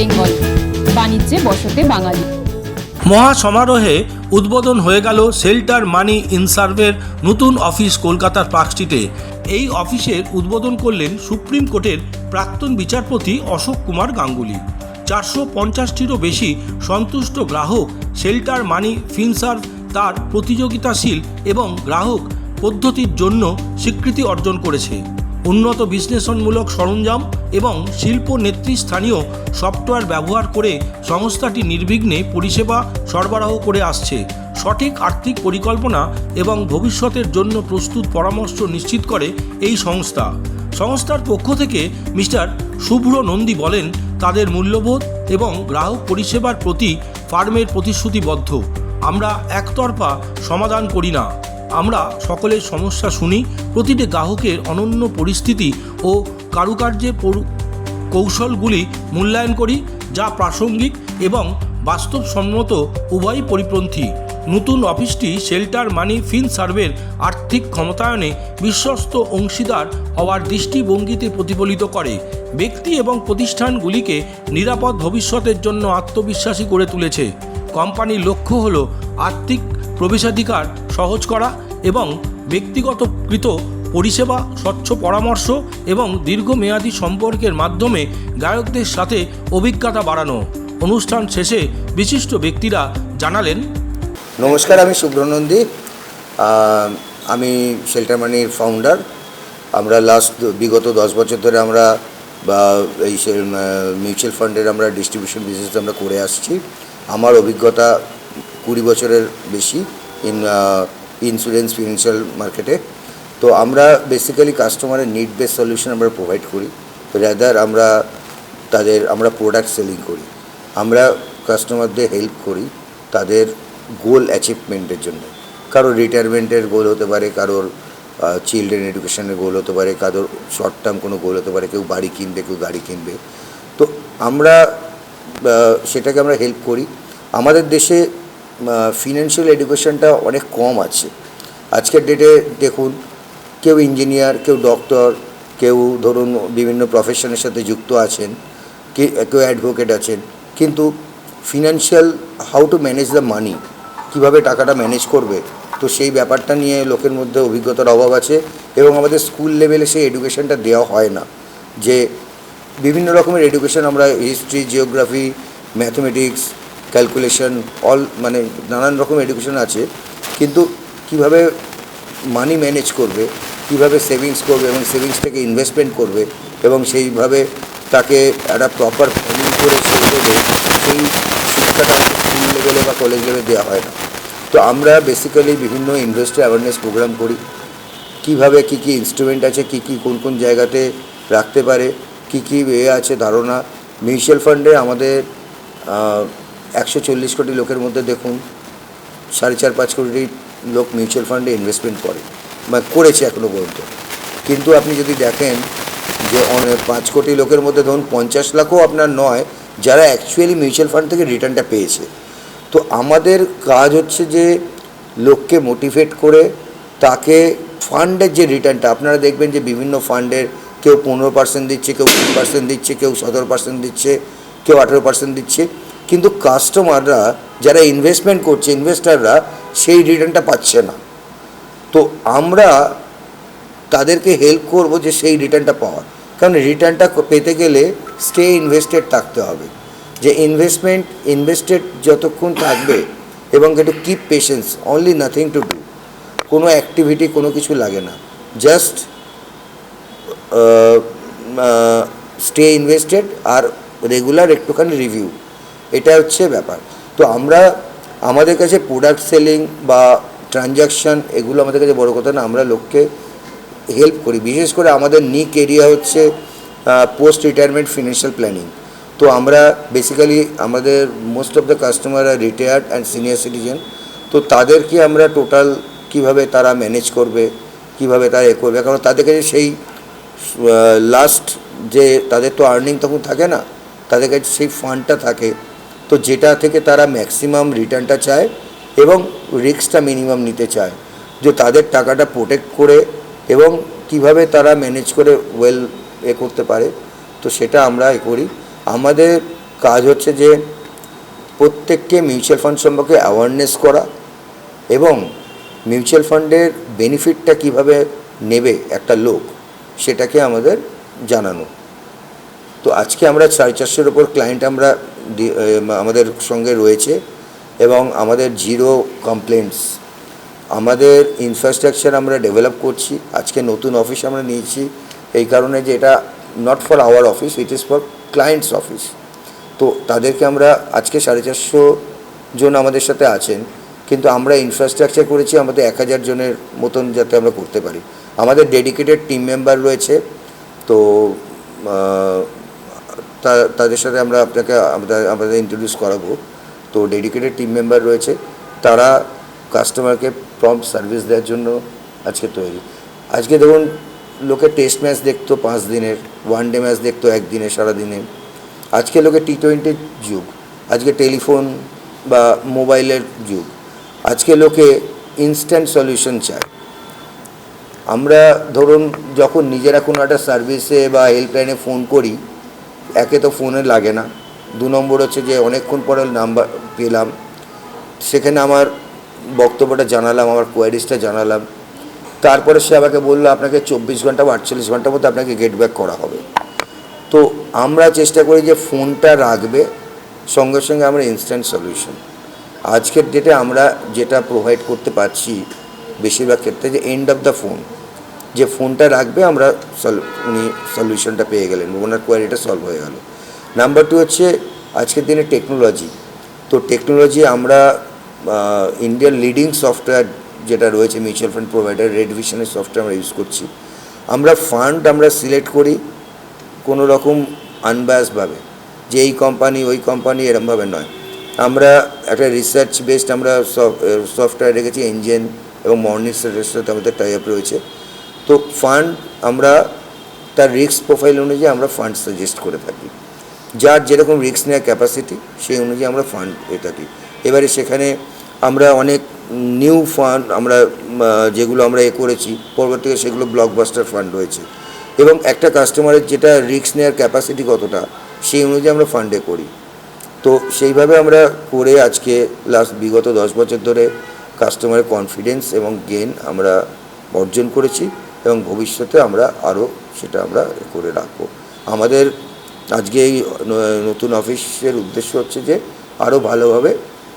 বেঙ্গল। বাণিজ্যে বসতে বাঙালি। মহা সমারোহে উদ্বোধন হয়ে গেল শেল্টার মানি ইনসার্ভের নতুন অফিস কলকাতার পার্ক স্ট্রিটে। এই অফিসের উদ্বোধন করলেন সুপ্রিম কোর্টের প্রাক্তন বিচারপতি অশোক কুমার গাঙ্গুলি। চারশো পঞ্চাশটিরও বেশি সন্তুষ্ট গ্রাহক শেল্টার মানি ফিনসার্ভ তার প্রতিযোগিতাশীল এবং গ্রাহক পদ্ধতির জন্য স্বীকৃতি অর্জন করেছে। উন্নত বিশ্লেষণমূলক সরঞ্জাম এবং শিল্প নেতৃস্থানীয় সফটওয়্যার ব্যবহার করে সংস্থাটি নির্বিঘ্নে পরিষেবা সরবরাহ করে আসছে। সঠিক আর্থিক পরিকল্পনা এবং ভবিষ্যতের জন্য প্রস্তুত পরামর্শ নিশ্চিত করে এই সংস্থা। সংস্থার পক্ষ থেকে মিস্টার শুভ্র নন্দী বলেন, তাদের মূল্যবোধ এবং গ্রাহক পরিষেবার প্রতি ফার্মের প্রতিশ্রুতিবদ্ধ। আমরা একতরফা সমাধান করি না। আমরা সকলের সমস্যা শুনি, প্রতিটি গ্রাহকের অনন্য পরিস্থিতি ও কারুকার্যে কৌশলগুলি মূল্যায়ন করি, যা প্রাসঙ্গিক এবং বাস্তবসম্মত উভয়ই পরিপন্থী। নতুন অফিসটি শেল্টার মানি ফিন সার্ভের আর্থিক ক্ষমতায়নে বিশ্বস্ত অংশীদার হওয়ার দৃষ্টিভঙ্গিতে প্রতিফলিত করে। ব্যক্তি এবং প্রতিষ্ঠানগুলিকে নিরাপদ ভবিষ্যতের জন্য আত্মবিশ্বাসী করে তুলেছে। কোম্পানির লক্ষ্য হল আর্থিক প্রবেশাধিকার সহজ করা এবং ব্যক্তিগতকৃত পরিষেবা, স্বচ্ছ পরামর্শ এবং দীর্ঘমেয়াদী সম্পর্কের মাধ্যমে গায়কদের সাথে অভিজ্ঞতা বাড়ানো। অনুষ্ঠান শেষে বিশিষ্ট ব্যক্তিরা জানালেন, নমস্কার, আমি শুভ্রনন্দী আমি শেল্টার মানির ফাউন্ডার আমরা লাস্ট বিগত দশ বছর ধরে আমরা, বা এই মিউচুয়াল ফান্ডের আমরা ডিস্ট্রিবিউশন বিজনেস আমরা করে আসছি। আমার অভিজ্ঞতা কুড়ি বছরের বেশি। ইন ইন্স্যুরেন্স ফিনান্সিয়াল মার্কেটে তো আমরা বেসিক্যালি কাস্টমারের নিড বেস সলিউশন আমরা প্রোভাইড করি। তো রেদার আমরা তাদের, আমরা প্রোডাক্ট সেলিং করি। আমরা কাস্টমারদের হেল্প করি তাদের গোল অ্যাচিভমেন্টের জন্য। কারোর রিটায়ারমেন্টের গোল হতে পারে, কারোর চিলড্রেন এডুকেশনের গোল হতে পারে, কারোর শর্ট টার্ম কোনো গোল হতে পারে, কেউ বাড়ি কিনবে, কেউ গাড়ি কিনবে। তো আমরা সেটাকে আমরা হেল্প করি। আমাদের দেশে ফিনান্সিয়াল এডুকেশনটা অনেক কম আছে। আজকের ডেটে দেখুন, কেউ ইঞ্জিনিয়ার কেউ ডক্টর কেউ ধরুন বিভিন্ন প্রফেশনের সাথে যুক্ত আছেন কেউ অ্যাডভোকেট আছেন, কিন্তু financial how to manage the money কীভাবে টাকাটা ম্যানেজ করবে, তো সেই ব্যাপারটা নিয়ে লোকের মধ্যে অভিজ্ঞতার অভাব আছে এবং আমাদের স্কুল লেভেলে সেই এডুকেশনটা দেওয়া হয় না। যে বিভিন্ন রকমের এডুকেশন আমরা history geography mathematics calculation all মানে নানান রকম এডুকেশন আছে, কিন্তু কীভাবে মানি ম্যানেজ করবে, কীভাবে সেভিংস করবে এবং সেভিংস থেকে ইনভেস্টমেন্ট করবে এবং সেইভাবে তাকে একটা প্রপার প্ল্যানিং করে দেবে সেই শিক্ষাটা স্কুল লেভেলে বা কলেজ লেভেলে দেওয়া হয় না। তো আমরা বেসিক্যালি বিভিন্ন ইনভেস্টার অ্যাওয়ারনেস প্রোগ্রাম করি। কীভাবে কি কি ইনস্ট্রুমেন্ট আছে, কি কি কোন কোন জায়গাতে রাখতে পারে, কি কি এ আছে ধারণা। মিউচুয়াল ফান্ডে আমাদের একশো চল্লিশ কোটি লোকের মধ্যে দেখুন, সাড়ে চার পাঁচ কোটি লোক মিউচুয়াল ফান্ডে ইনভেস্টমেন্ট করে, বা করেছে এখনও পর্যন্ত। কিন্তু আপনি যদি দেখেন যে পাঁচ কোটি লোকের মধ্যে ধরুন পঞ্চাশ লাখও আপনার নয়, যারা অ্যাকচুয়ালি মিউচুয়াল ফান্ড থেকে রিটার্নটা পেয়েছে। তো আমাদের কাজ হচ্ছে যে লোককে মোটিভেট করে তাকে ফান্ডের যে রিটার্নটা আপনারা দেখবেন যে বিভিন্ন ফান্ডের কেউ পনেরো পার্সেন্ট দিচ্ছে, কেউ কুড়ি পার্সেন্ট দিচ্ছে, কেউ সতেরো পার্সেন্ট দিচ্ছে, কেউ আঠেরো পার্সেন্ট দিচ্ছে। কিন্তু কাস্টমাররা যারা ইনভেস্টমেন্ট করছে ইনভেস্টাররা সেই রিটার্নটা পাচ্ছে না। তো আমরা তাদেরকে হেল্প করব যে সেই রিটার্নটা পাওয়ার। কারণ রিটার্নটা পেতে গেলে স্টে ইনভেস্টেড থাকতে হবে। যে ইনভেস্টমেন্ট ইনভেস্টেড যতক্ষণ থাকবে এবং একটু keep patience only nothing to do কোনো অ্যাক্টিভিটি কোনো কিছু লাগে না। জাস্ট স্টে ইনভেস্টেড আর রেগুলার একটুখানি রিভিউ এটা হচ্ছে ব্যাপার। তো আমরা, আমাদের কাছে প্রোডাক্ট সেলিং বা ট্রানজাকশান এগুলো আমাদের কাছে বড় কথা না, আমরা লোককে হেল্প করি। বিশেষ করে আমাদের নিক এরিয়া হচ্ছে পোস্ট রিটায়ারমেন্ট ফিনান্সিয়াল প্ল্যানিং তো আমরা বেসিক্যালি আমাদের most of the customer are retired and senior citizen তো তাদেরকে আমরা টোটাল কীভাবে তারা ম্যানেজ করবে, কীভাবে তারা এ করবে? কারণ তাদের কাছে সেই লাস্ট যে তাদের তো আর্নিং তখন থাকে না, তাদের কাছে সেই ফান্ডটা থাকে। তো যেটা থেকে তারা ম্যাক্সিমাম রিটার্নটা চায় এবং রিস্কটা মিনিমাম নিতে চায়, যে তাদের টাকাটা প্রোটেক্ট করে এবং কীভাবে তারা ম্যানেজ করে ওয়েল এ করতে পারে, তো সেটা আমরা এ করি। আমাদের কাজ হচ্ছে যে প্রত্যেককে মিউচুয়াল ফান্ড সম্পর্কে অ্যাওয়ারনেস করা এবং মিউচুয়াল ফান্ডের বেনিফিটটা কীভাবে নেবে একটা লোক, সেটাকে আমাদের জানানো। তো আজকে আমরা সাড়ে চারশোর ওপর ক্লায়েন্ট আমরা আমাদের সঙ্গে রয়েছে এবং আমাদের জিরো কমপ্লেন্টস আমাদের ইনফ্রাস্ট্রাকচার আমরা ডেভেলপ করছি, আজকে নতুন অফিস আমরা নিয়েছি, এই কারণে যে এটা not for our office it is for clients office তো তাদেরকে আমরা আজকে সাড়ে চারশো জন আমাদের সাথে আছেন, কিন্তু আমরা ইনফ্রাস্ট্রাকচার করেছি আমাদের এক হাজার জনের মতন যাতে আমরা করতে পারি। আমাদের ডেডিকেটেড টিম মেম্বার রয়েছে, তো তাদের সাথে আমরা আপনাকে আমাদের ইন্ট্রোডিউস করাবো। তো ডেডিকেটেড টিম মেম্বার রয়েছে। তারা কাস্টমারকে প্রম্পট সার্ভিস দেওয়ার জন্য আজকে তৈরি। আজকে দেখুন, লোকে টেস্ট ম্যাচ দেখতো পাঁচ দিনের ওয়ান ডে ম্যাচ দেখতো একদিনে সারাদিনে আজকে লোকে টি টোয়েন্টির যুগ। আজকে টেলিফোন বা মোবাইলের যুগ। আজকে লোকে ইনস্ট্যান্ট সলিউশন চায়। আমরা ধরুন, যখন নিজেরা কোনো একটা সার্ভিসে বা হেল্পলাইনে ফোন করি একে তো ফোনে লাগে না। দু নম্বর হচ্ছে যে অনেকক্ষণ পরে নাম্বার পেলাম। সেখানে আমার বক্তব্যটা জানালাম, আমার কোয়ারিজটা জানালাম। তারপরে সে আমাকে বলল, আপনাকে চব্বিশ ঘণ্টা বা আটচল্লিশ ঘণ্টার মধ্যে আপনাকে গেট ব্যাক করা হবে। তো আমরা চেষ্টা করি যে ফোনটা রাখবে, সঙ্গে সঙ্গে আমরা ইনস্ট্যান্ট সলিউশন আজকের ডেটে আমরা যেটা প্রোভাইড করতে পারছি, বেশিরভাগ ক্ষেত্রে যে এন্ড অফ দ্য ফোন যে ফোনটা রাখবে, আমরা সল- উনি সলিউশনটা পেয়ে গেলেন। ওনার কোয়ারিটা সলভ হয়ে গেল। নাম্বার টু হচ্ছে, আজকের দিনে টেকনোলজি তো টেকনোলজি আমরা ইন্ডিয়ার লিডিং সফটওয়্যার যেটা রয়েছে মিউচুয়াল ফান্ড প্রোভাইডার রেড ভিশনের সফটওয়্যার আমরা ইউজ করছি। আমরা ফান্ড আমরা সিলেক্ট করি কোনো রকম আনবায়াসভাবে যে এই কোম্পানি ওই কোম্পানি এরমভাবে নয়। আমরা একটা রিসার্চ বেসড আমরা সফটওয়্যার রেখেছি ইঞ্জিন এবং মর্নিং সাথে আমাদের টাই আপ রয়েছে। তো ফান্ড আমরা তার রিস্ক প্রোফাইল অনুযায়ী আমরা ফান্ড সাজেস্ট করে থাকি। যার যেরকম রিস্ক নেওয়ার ক্যাপাসিটি সেই অনুযায়ী আমরা ফান্ড পেয়ে থাকি। এবারে সেখানে আমরা অনেক নিউ ফান্ড আমরা যেগুলো আমরা এ করেছি, পরবর্তীতে সেগুলো ব্লকবাস্টার ফান্ড রয়েছে এবং একটা কাস্টমারের যেটা রিস্ক নেওয়ার ক্যাপাসিটি কতটা, সেই অনুযায়ী আমরা ফান্ডে করি। তো সেইভাবে আমরা করে আজকে লাস্ট বিগত দশ বছর ধরে কাস্টমারের কনফিডেন্স এবং গেন আমরা অর্জন করেছি। এবং ভবিষ্যতে আমরা আরও সেটা আমরা করে রাখব। আমাদের আজকে এই নতুন অফিসের উদ্দেশ্য হচ্ছে যে আরও ভালোভাবে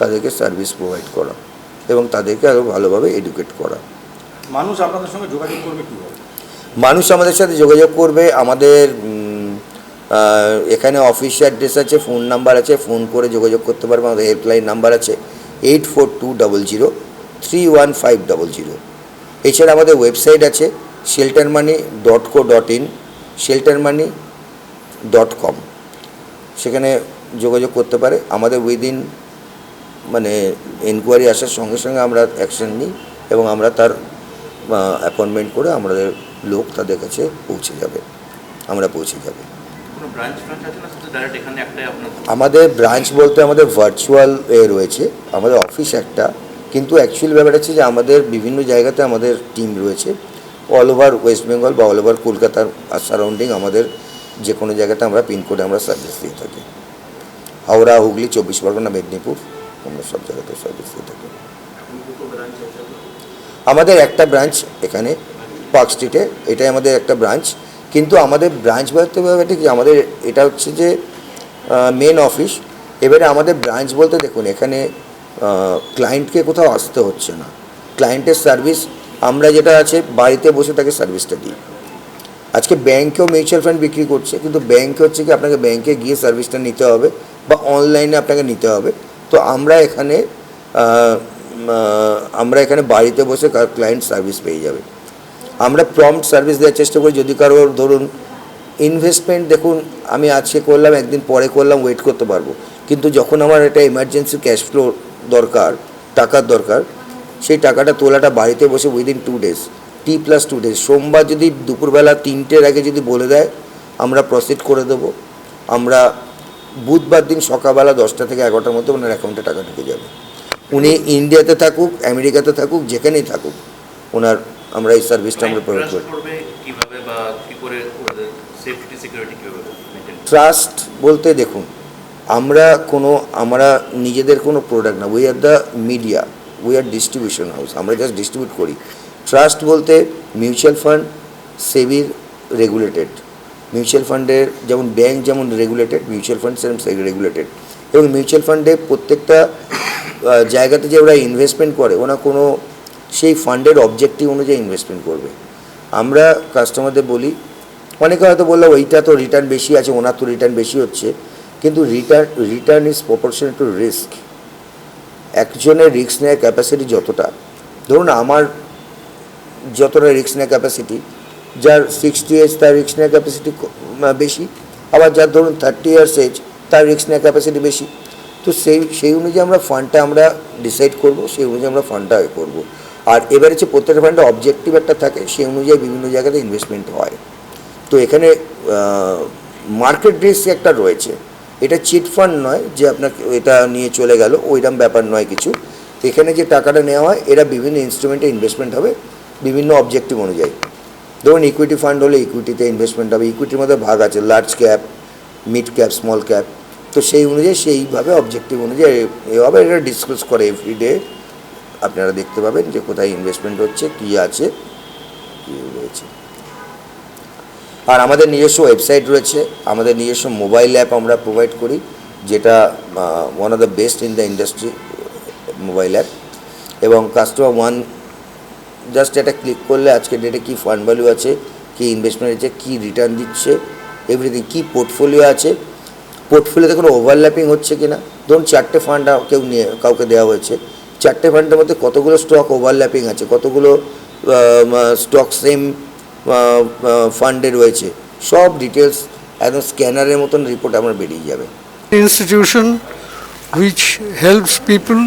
তাদেরকে সার্ভিস প্রোভাইড করা এবং তাদেরকে আরও ভালোভাবে এডুকেট করা। মানুষ আপনাদের সঙ্গে যোগাযোগ করবে কীভাবে? মানুষ আমাদের সাথে যোগাযোগ করবে। আমাদের এখানে অফিস অ্যাড্রেস আছে ফোন নাম্বার আছে ফোন করে যোগাযোগ করতে পারবে। আমাদের হেল্পলাইন নাম্বার আছে eight four two double zero three one five double zero. এছাড়া আমাদের ওয়েবসাইট আছে shelter money dot co dot in shelter money dot com সেখানে যোগাযোগ করতে পারে। আমাদের উইদিন মানে এনকোয়ারি আসার সঙ্গে সঙ্গে আমরা অ্যাকশন নিই এবং আমরা তার অ্যাপয়েন্টমেন্ট করে আমাদের লোক তাদের কাছে পৌঁছে যাবে। আমরা পৌঁছে যাবে। আমাদের ব্রাঞ্চ বলতে আমাদের ভার্চুয়াল এ রয়েছে। আমাদের অফিস একটা। কিন্তু অ্যাকচুয়াল ব্যাপার হচ্ছে যে আমাদের বিভিন্ন জায়গাতে আমাদের টিম রয়েছে। অল ওভার ওয়েস্ট বেঙ্গল বা অল ওভার কলকাতার সারাউন্ডিং আমাদের যে কোনো জায়গাতে আমরা পিনকোডে আমরা সার্ভিস দিয়ে থাকি। হাওড়া, হুগলি, চব্বিশ পরগনা, মেদিনীপুর, আমরা সব জায়গাতে সার্ভিস দিয়ে থাকি। আমাদের একটা ব্রাঞ্চ এখানে পার্ক স্ট্রিটে এটাই আমাদের একটা ব্রাঞ্চ কিন্তু আমাদের ব্রাঞ্চ বলতে হবে যে আমাদের এটা হচ্ছে যে মেন অফিস এবারে আমাদের ব্রাঞ্চ বলতে দেখুন, এখানে ক্লায়েন্টকে কোথাও আসতে হচ্ছে না। ক্লায়েন্টের সার্ভিস আমরা যেটা আছে, বাড়িতে বসে তাকে সার্ভিসটা দিই। আজকে ব্যাংকেও মিউচুয়াল ফান্ড বিক্রি করছে, কিন্তু ব্যাংকে হচ্ছে কি, আপনাকে ব্যাংকে গিয়ে সার্ভিসটা নিতে হবে বা অনলাইনে আপনাকে নিতে হবে। তো আমরা এখানে আমরা এখানে বাড়িতে বসে ক্লায়েন্ট সার্ভিস পেয়ে যাবে। আমরা প্রম্পট সার্ভিস দেওয়ার চেষ্টা করি, যদি কারোর ধরুন ইনভেস্টমেন্ট দেখুন, আমি আজকে করলাম, একদিন পরে করলাম ওয়েট করতে পারব। কিন্তু যখন আমার একটা এমার্জেন্সি ক্যাশ ফ্লো দরকার, টাকার দরকার সেই টাকাটা তোলাটা বাড়িতে বসে within two days T plus two days সোমবার যদি দুপুরবেলা তিনটের আগে যদি বলে দেয় আমরা প্রসিড করে দেবো। আমরা বুধবার দিন সকালবেলা দশটা থেকে এগারোটার মধ্যে ওনার অ্যাকাউন্টে টাকা ঢুকে যাবে। উনি ইন্ডিয়াতে থাকুক আমেরিকাতে থাকুক যেখানেই থাকুক ওনার আমরা এই সার্ভিসটা আমরা প্রোভাইড করি? ট্রাস্ট বলতে দেখুন আমরা কোনো আমরা নিজেদের কোনো প্রোডাক্ট না we are the media we are distribution house আমরা জাস্ট ডিস্ট্রিবিউট করি। ট্রাস্ট বলতে মিউচুয়াল ফান্ড সেবির রেগুলেটেড মিউচুয়াল ফান্ডের যেমন ব্যাংক যেমন রেগুলেটেড মিউচুয়াল ফান্ড সেরকম রেগুলেটেড এবং মিউচুয়াল ফান্ডে প্রত্যেকটা জায়গাতে যে ওরা ইনভেস্টমেন্ট করে, ওরা কোনো সেই ফান্ডের অবজেক্টিভ অনুযায়ী ইনভেস্টমেন্ট করবে। আমরা কাস্টমারদের বলি, অনেকে হয়তো বললাম ওইটা তো রিটার্ন বেশি আছে, ওনার তো রিটার্ন বেশি হচ্ছে। কিন্তু return return is proportion to risk একজনের রিক্স নেওয়ার ক্যাপাসিটি যতটা, ধরুন আমার যতটা রিক্স নেওয়ার ক্যাপাসিটি যার সিক্সটি এজ তার রিক্স নেওয়ার ক্যাপাসিটি বেশি, আবার যার ধরুন থার্টি ইয়ার্স এজ তার রিক্স নেওয়ার ক্যাপাসিটি বেশি, তো সেই সেই অনুযায়ী আমরা ফান্ডটা আমরা ডিসাইড করব, সেই অনুযায়ী আমরা ফান্ডটা করব। আর এবারে যে প্রত্যেকটা ফান্ডে অবজেক্টিভ একটা থাকে, সেই অনুযায়ী বিভিন্ন জায়গাতে ইনভেস্টমেন্ট হয়। তো এখানে মার্কেট রিস্ক একটা রয়েছে। এটা চিট ফান্ড নয় যে আপনাকে এটা নিয়ে চলে গেল, ওইরকম ব্যাপার নয় কিছু। এখানে যে টাকাটা নেওয়া হয়, এরা বিভিন্ন ইনস্ট্রুমেন্টে ইনভেস্টমেন্ট হবে, বিভিন্ন অবজেক্টিভ অনুযায়ী। ধরুন ইকুইটি ফান্ড হলে ইকুইটিতে ইনভেস্টমেন্ট হবে ইকুইটির মধ্যে ভাগ আছে large cap mid cap small cap তো সেই অনুযায়ী সেইভাবে অবজেক্টিভ অনুযায়ী এভাবে এটা ডিসকাস করে এভরিডে আপনারা দেখতে পাবেন যে কোথায় ইনভেস্টমেন্ট হচ্ছে, কী আছে, কী রয়েছে। আর আমাদের নিজস্ব ওয়েবসাইট রয়েছে, আমাদের নিজস্ব মোবাইল অ্যাপ আমরা প্রোভাইড করি, যেটা one of the best in the industry mobile app এবং কাস্টমার ওয়ান জাস্ট এটা ক্লিক করলে আজকে ডেটে কী ফান্ড ভ্যালু আছে, কী ইনভেস্টমেন্ট আছে কী রিটার্ন দিচ্ছে এভরিথিং কী পোর্টফোলিও আছে পোর্টফোলিওতে কোনো ওভারল্যাপিং হচ্ছে কি না ধরুন চারটে ফান্ড কেউ নিয়ে, কাউকে দেওয়া হয়েছে, চারটে ফান্ডের মধ্যে কতগুলো স্টক ওভারল্যাপিং আছে, কতগুলো স্টক সেম ফান্ডে রয়েছে সব ডিটেলস একদম স্ক্যানারের মতন রিপোর্ট আমার বেরিয়ে যাবে institution which helps people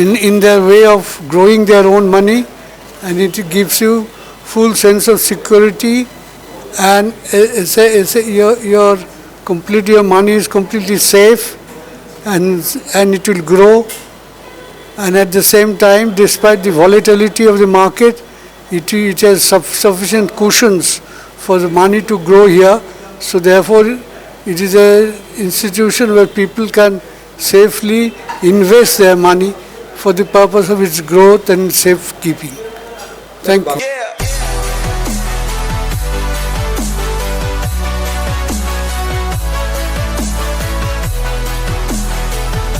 in, in their way of growing their own money and it gives you full sense of security and it's a, it's a, your, your complete your money is completely safe and and it will grow and at the same time despite the volatility of the market it, it has suf- sufficient cushions for the money to grow here so therefore it is an institution where people can safely invest their money for the purpose of its growth and safekeeping. Thank you.